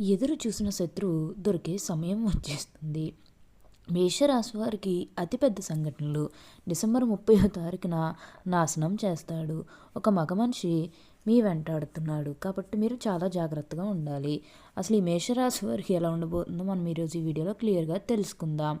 ఎదురు చూసిన శత్రువు దొరికే సమయం వచ్చేస్తుంది. మేషరాశి వారికి అతిపెద్ద సంఘటనలు. డిసెంబర్ ముప్పై తారీఖున నాశనం చేస్తాడు. ఒక మగ మనిషి మీ వెంటాడుతున్నాడు కాబట్టి మీరు చాలా జాగ్రత్తగా ఉండాలి. అసలు ఈ మేషరాశి వారికి ఎలా ఉండబోతుందో మనం ఈరోజు ఈ వీడియోలో క్లియర్గా తెలుసుకుందాం.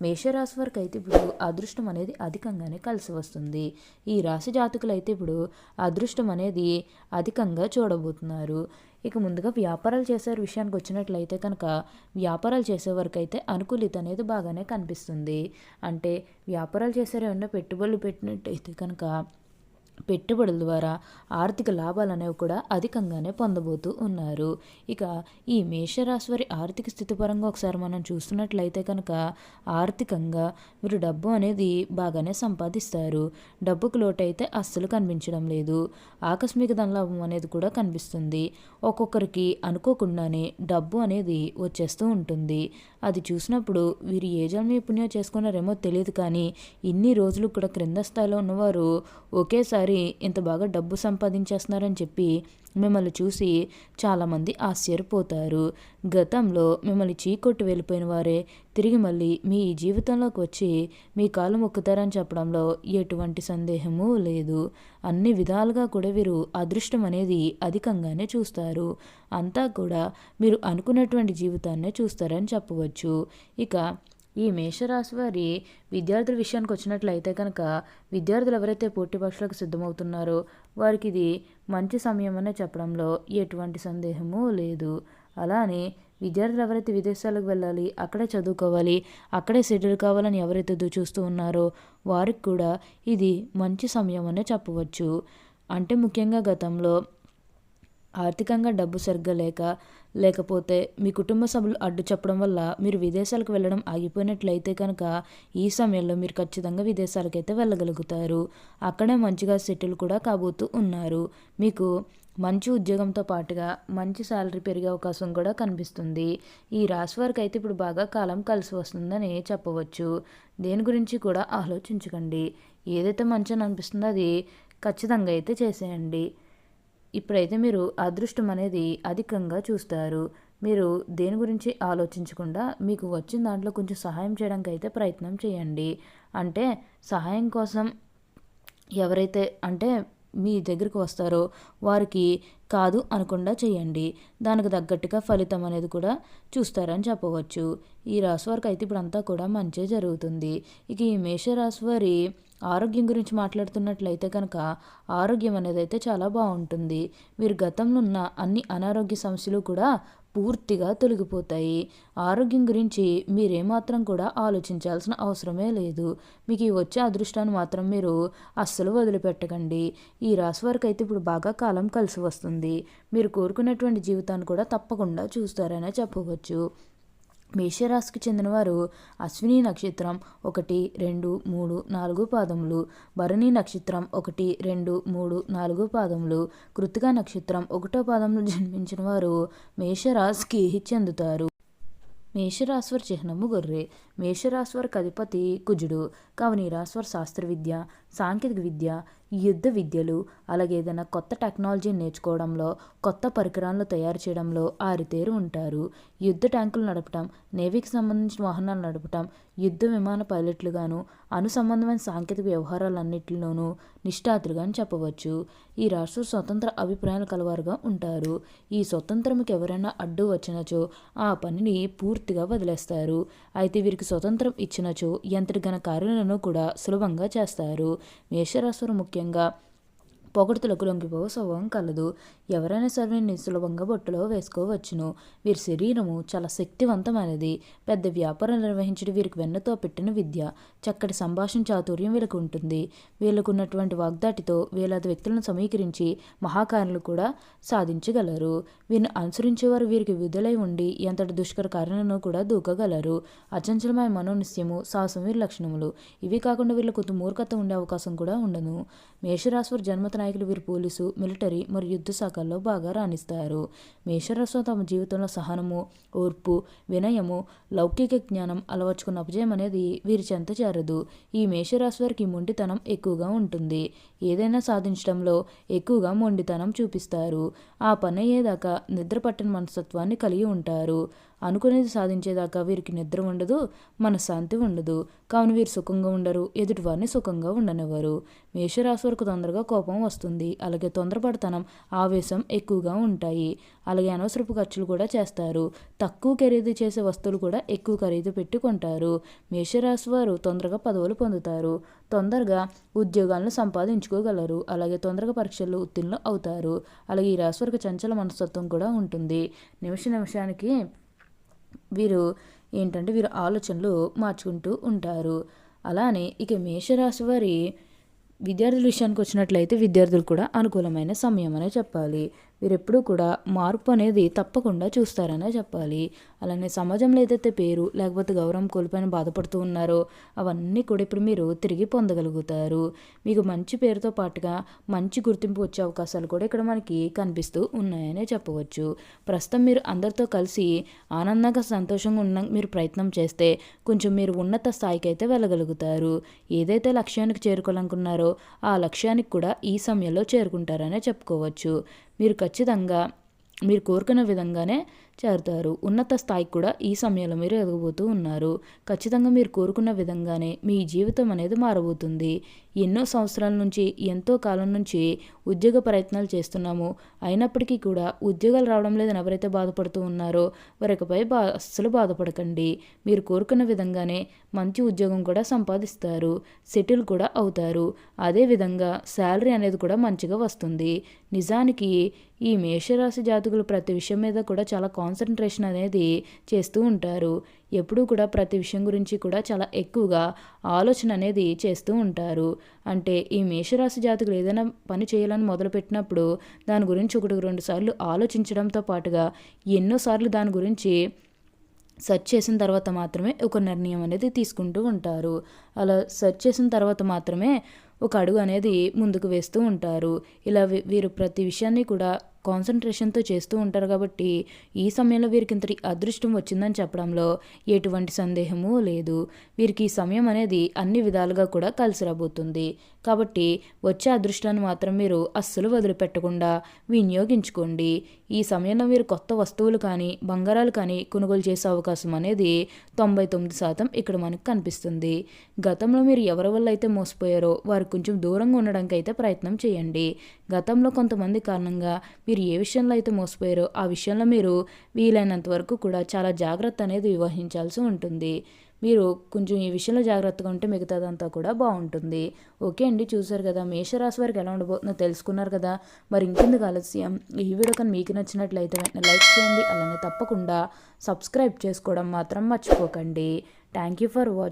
మేషరాశి వారికి అయితే ఇప్పుడు అదృష్టం అనేది అధికంగానే కలిసి వస్తుంది. ఈ రాశి జాతకులు అయితే ఇప్పుడు అదృష్టం అనేది అధికంగా చూడబోతున్నారు. ఇక ముందుగా వ్యాపారాలు చేసే విషయానికి వచ్చినట్లయితే కనుక వ్యాపారాలు చేసేవారికి అయితే అనుకూలిత అనేది బాగానే కనిపిస్తుంది. అంటే వ్యాపారాలు చేసే ఏమన్నా పెట్టుబడులు పెట్టినట్టయితే కనుక పెట్టుబడుల ద్వారా ఆర్థిక లాభాలు అనేవి కూడా అధికంగానే పొందబోతూ ఉన్నారు. ఇక ఈ మేషరాశి వారి ఆర్థిక స్థితి పరంగా ఒకసారి మనం చూస్తున్నట్లయితే కనుక ఆర్థికంగా మీరు డబ్బు అనేది బాగానే సంపాదిస్తారు. డబ్బుకు లోటైతే అస్సలు కనిపించడం లేదు. ఆకస్మిక ధనలాభం అనేది కూడా కనిపిస్తుంది. ఒక్కొక్కరికి అనుకోకుండానే డబ్బు అనేది వచ్చేస్తూ ఉంటుంది. అది చూసినప్పుడు వీరు ఏ జన్మ పుణ్యం చేసుకున్నారేమో తెలియదు కానీ ఇన్ని రోజులు ఇక్కడ క్రింద స్థాయిలో ఉన్నవారు ఒకేసారి ఇంత బాగా డబ్బు సంపాదించేస్తున్నారని చెప్పి మిమ్మల్ని చూసి చాలామంది ఆశ్చర్యపోతారు. గతంలో మిమ్మల్ని చీకొట్టు వెళ్ళిపోయిన వారే తిరిగి మళ్ళీ మీ జీవితంలోకి వచ్చి మీ కాలు మొక్కుతారని చెప్పడంలో ఎటువంటి సందేహము లేదు. అన్ని విధాలుగా కూడా వీరు అదృష్టం అనేది అధికంగానే చూస్తారు. అంతా కూడా మీరు అనుకున్నటువంటి జీవితాన్నే చూస్తారని చెప్పవచ్చు. ఇక ఈ మేషరాశి వారి విద్యార్థుల విషయానికి వచ్చినట్లయితే కనుక విద్యార్థులు ఎవరైతే పోటీ పరీక్షలకు సిద్ధమవుతున్నారో వారికి ఇది మంచి సమయం అనే చెప్పడంలో ఎటువంటి సందేహము లేదు. అలానే విద్యార్థులు ఎవరైతే విదేశాలకు వెళ్ళాలి అక్కడే చదువుకోవాలి అక్కడే సెటిల్ కావాలని ఎవరైతే చూస్తూ ఉన్నారో వారికి కూడా ఇది మంచి సమయం అనే చెప్పవచ్చు. అంటే ముఖ్యంగా గతంలో ఆర్థికంగా డబ్బు సరిగ్గా లేక లేకపోతే మీ కుటుంబ సభ్యులు అడ్డు చెప్పడం వల్ల మీరు విదేశాలకు వెళ్ళడం ఆగిపోయినట్లయితే కనుక ఈ సమయంలో మీరు ఖచ్చితంగా విదేశాలకైతే వెళ్ళగలుగుతారు. అక్కడే మంచిగా సెటిల్ కూడా కాబోతూ ఉన్నారు. మీకు మంచి ఉద్యోగంతో పాటుగా మంచి శాలరీ పెరిగే అవకాశం కూడా కనిపిస్తుంది. ఈ రాశి వారికి అయితే ఇప్పుడు బాగా కాలం కలిసి వస్తుందని చెప్పవచ్చు. దేని గురించి కూడా ఆలోచించకండి. ఏదైతే మంచి అనిపిస్తుందో అది ఖచ్చితంగా అయితే చేసేయండి. ఇప్పుడైతే మీరు అదృష్టం అనేది అధికంగా చూస్తారు. మీరు దేని గురించి ఆలోచించకుండా మీకు వచ్చిన దాంట్లో కొంచెం సహాయం చేయడానికి అయితే ప్రయత్నం చేయండి. అంటే సహాయం కోసం ఎవరైతే అంటే మీ దగ్గరికి వస్తారో వారికి కాదు అనకుండా చేయండి. దానికి తగ్గట్టుగా ఫలితం అనేది కూడా చూస్తారని చెప్పవచ్చు. ఈ రాశి వారికి అయితే ఇప్పుడు అంతా కూడా మంచి జరుగుతుంది. ఇక ఈ మేషరాశి వారి ఆరోగ్యం గురించి మాట్లాడుతున్నట్లయితే కనుక ఆరోగ్యం అనేది అయితే చాలా బాగుంటుంది. మీరు గతంలో ఉన్న అన్ని అనారోగ్య సమస్యలు కూడా పూర్తిగా తొలగిపోతాయి. ఆరోగ్యం గురించి మీరేమాత్రం కూడా ఆలోచించాల్సిన అవసరమే లేదు. మీకు ఈ వచ్చే అదృష్టాన్ని మాత్రం మీరు అస్సలు వదిలిపెట్టకండి. ఈ రాశి వారికి అయితే ఇప్పుడు బాగా కాలం కలిసి వస్తుంది. మీరు కోరుకున్నటువంటి జీవితాన్ని కూడా తప్పకుండా చూస్తారనే చెప్పవచ్చు. మేషరాశికి చెందినవారు అశ్విని నక్షత్రం ఒకటి రెండు మూడు నాలుగు పాదములు. భరణి నక్షత్రం ఒకటి రెండు మూడు నాలుగు పాదములు. కృతిక నక్షత్రం ఒకటో పాదంలో జన్మించిన వారు మేషరాశికి చెందుతారు. మేషరాశ్వర చిహ్నము గొర్రె. మేషరాశ్వర్ అధిపతి కుజుడు. కావున ఈ శాస్త్ర విద్య సాంకేతిక విద్య యుద్ధ విద్యలు అలాగే ఏదైనా కొత్త టెక్నాలజీ నేర్చుకోవడంలో కొత్త పరికరాలను తయారు చేయడంలో ఆరితేరు ఉంటారు. యుద్ధ ట్యాంకులు నడపటం నేవీకి సంబంధించిన వాహనాలు నడపటం యుద్ధ విమాన పైలట్లుగాను అను సంబంధమైన సాంకేతిక వ్యవహారాలన్నింటిలోనూ నిష్ఠాతులుగా చెప్పవచ్చు. ఈ రాష్ట్ర స్వతంత్ర అభిప్రాయాలు కలవారుగా ఉంటారు. ఈ స్వతంత్రంకి ఎవరైనా అడ్డు వచ్చినచో ఆ పనిని పూర్తిగా వదిలేస్తారు. అయితే వీరికి స్వతంత్రం ఇచ్చినచో ఎంతటి ఘన కార్యాలను కూడా సులభంగా చేస్తారు. మేషరాశులు ముఖ్యంగా పొగడుతులకు లొంగిపోవ స్వభావం కలదు. ఎవరైనా సరే సులభంగా బొట్టులో వేసుకోవచ్చును. వీరి శరీరము చాలా శక్తివంతమైనది. పెద్ద వ్యాపారం నిర్వహించడం వీరికి వెన్నతో పెట్టిన విద్య. చక్కటి సంభాషణ చాతుర్యం వీళ్ళకు ఉంటుంది. వీళ్ళకున్నటువంటి వాగ్దాటితో వేలాది వ్యక్తులను సమీకరించి మహాకార్యాలు కూడా సాధించగలరు. వీరిని అనుసరించేవారు వీరికి విధులై ఉండి ఎంతటి దుష్కర కార్యాలను కూడా దూకగలరు. అచంచలమైన మనోనిశ్యము సాహసం వీరి లక్షణములు. ఇవి కాకుండా వీళ్ళకు కొంత మూర్ఖత ఉండే అవకాశం కూడా ఉండను. మేషరాశి జన్మత నాయకులు వీరు పోలీసు మిలిటరీ మరియు యుద్ధ శాఖల్లో బాగా రాణిస్తారు. మేషరాశి తమ జీవితంలో సహనము ఓర్పు వినయము లౌకిక జ్ఞానం అలవర్చుకున్న అపజయం అనేది వీరి చెంత చేరదు. ఈ మేషరాశి వారికి మొండితనం ఎక్కువగా ఉంటుంది. ఏదైనా సాధించడంలో ఎక్కువగా మొండితనం చూపిస్తారు. ఆ పని అయ్యేదాకా నిద్ర పట్టిన మనస్తత్వాన్ని కలిగి ఉంటారు. అనుకునేది సాధించేదాకా వీరికి నిద్ర ఉండదు మనశ్శాంతి ఉండదు. కావున వీరు సుఖంగా ఉండరు ఎదుటివారిని సుఖంగా ఉండనివ్వరు. మేషరాశి వరకు తొందరగా కోపం వస్తుంది. అలాగే తొందరపడతనం ఆవేశం ఎక్కువగా ఉంటాయి. అలాగే అనవసరపు ఖర్చులు కూడా చేస్తారు. తక్కువ ఖరీదు చేసే వస్తువులు కూడా ఎక్కువ ఖరీదు పెట్టుకుంటారు మేషరాశి వారు తొందరగా పదవులు పొందుతారు. తొందరగా ఉద్యోగాలను సంపాదించుకోగలరు. అలాగే తొందరగా పరీక్షల్లో ఉత్తీర్ణులు అవుతారు. అలాగే ఈ రాశి వారికి చంచల మనస్తత్వం కూడా ఉంటుంది. నిమిష నిమిషానికి వీరు ఏంటంటే వీరు ఆలోచనలు మార్చుకుంటూ ఉంటారు. అలానే ఇక మేషరాశి వారి విద్యార్థుల విషయానికి వచ్చినట్లయితే విద్యార్థులు కూడా అనుకూలమైన సమయం అనే చెప్పాలి. వీరెప్పుడూ కూడా మార్పు అనేది తప్పకుండా చూస్తారనే చెప్పాలి. అలానే సమాజంలో ఏదైతే పేరు లేకపోతే గౌరవం కోల్పోయిన బాధపడుతూ ఉన్నారో అవన్నీ కూడా ఇప్పుడు మీరు తిరిగి పొందగలుగుతారు. మీకు మంచి పేరుతో పాటుగా మంచి గుర్తింపు వచ్చే అవకాశాలు కూడా ఇక్కడ మనకి కనిపిస్తూ ఉన్నాయనే చెప్పవచ్చు. ప్రస్తుతం మీరు అందరితో కలిసి ఆనందంగా సంతోషంగా ఉన్న మీరు ప్రయత్నం చేస్తే కొంచెం మీరు ఉన్నత స్థాయికి అయితే వెళ్ళగలుగుతారు. ఏదైతే లక్ష్యానికి చేరుకోవాలనుకున్నారో ఆ లక్ష్యానికి కూడా ఈ సమయంలో చేరుకుంటారనే చెప్పుకోవచ్చు. మీరు ఖచ్చితంగా మీరు కోరుకున్న విధంగానే చేరుతారు. ఉన్నత స్థాయికి కూడా ఈ సమయంలో మీరు ఎదగబోతూ ఉన్నారు. ఖచ్చితంగా మీరు కోరుకున్న విధంగానే మీ జీవితం అనేది మారబోతుంది. ఎన్నో సంవత్సరాల నుంచి ఎంతో కాలం నుంచి ఉద్యోగ ప్రయత్నాలు చేస్తున్నాము. అయినప్పటికీ కూడా ఉద్యోగాలు రావడం లేదని ఎవరైతే బాధపడుతూ ఉన్నారో వారికపై బా అస్సలు బాధపడకండి. మీరు కోరుకున్న విధంగానే మంచి ఉద్యోగం కూడా సంపాదిస్తారు. సెటిల్ కూడా అవుతారు. అదేవిధంగా శాలరీ అనేది కూడా మంచిగా వస్తుంది. నిజానికి ఈ మేషరాశి జాతకులు ప్రతి విషయం మీద కూడా చాలా కాన్సన్ట్రేషన్ అనేది చేస్తూ ఉంటారు. ఎప్పుడూ కూడా ప్రతి విషయం గురించి కూడా చాలా ఎక్కువగా ఆలోచన అనేది చేస్తూ ఉంటారు. అంటే ఈ మేషరాశి జాతకులు ఏదైనా పని చేయాలని మొదలుపెట్టినప్పుడు దాని గురించి ఒకటి రెండు సార్లు ఆలోచించడంతో పాటుగా ఎన్నోసార్లు దాని గురించి సెర్చ్ చేసిన తర్వాత మాత్రమే ఒక నిర్ణయం అనేది తీసుకుంటూ ఉంటారు. అలా సెర్చ్ చేసిన తర్వాత మాత్రమే ఒక అడుగు అనేది ముందుకు వేస్తూ ఉంటారు. ఇలా వీరు ప్రతి విషయాన్ని కూడా కాన్సన్ట్రేషన్తో చేస్తూ ఉంటారు కాబట్టి ఈ సమయంలో వీరికి ఇంతటి అదృష్టం వచ్చిందని చెప్పడంలో ఎటువంటి సందేహము లేదు. వీరికి ఈ సమయం అనేది అన్ని విధాలుగా కూడా కలిసి రాబోతుంది. కాబట్టి వచ్చే అదృష్టాన్ని మాత్రం మీరు అస్సలు వదిలిపెట్టకుండా వినియోగించుకోండి. ఈ సమయంలో మీరు కొత్త వస్తువులు కానీ బంగారాలు కానీ కొనుగోలు చేసే అవకాశం అనేది తొంభై తొమ్మిది శాతం ఇక్కడ మనకు కనిపిస్తుంది. గతంలో మీరు ఎవరి వల్ల అయితే మోసపోయారో వారు కొంచెం దూరంగా ఉండడానికి అయితే ప్రయత్నం చేయండి. గతంలో కొంతమంది కారణంగా మీరు ఏ విషయంలో అయితే మోసపోయారో ఆ విషయంలో మీరు వీలైనంత వరకు కూడా చాలా జాగ్రత్త అనేది వివహించాల్సి ఉంటుంది. మీరు కొంచెం ఈ విషయంలో జాగ్రత్తగా ఉంటే మిగతాదంతా కూడా బాగుంటుంది. ఓకే అండి చూసారు కదా మేషరాశి వారికి ఎలా ఉండబోతుందో తెలుసుకున్నారు కదా. మరి ఇంకెందుకు ఆలస్యం? ఈ వీడియో కానీ మీకు నచ్చినట్లయితే వెంటనే లైక్ చేయండి అలానే తప్పకుండా సబ్స్క్రైబ్ చేసుకోవడం మాత్రం మర్చిపోకండి. Thank you for watching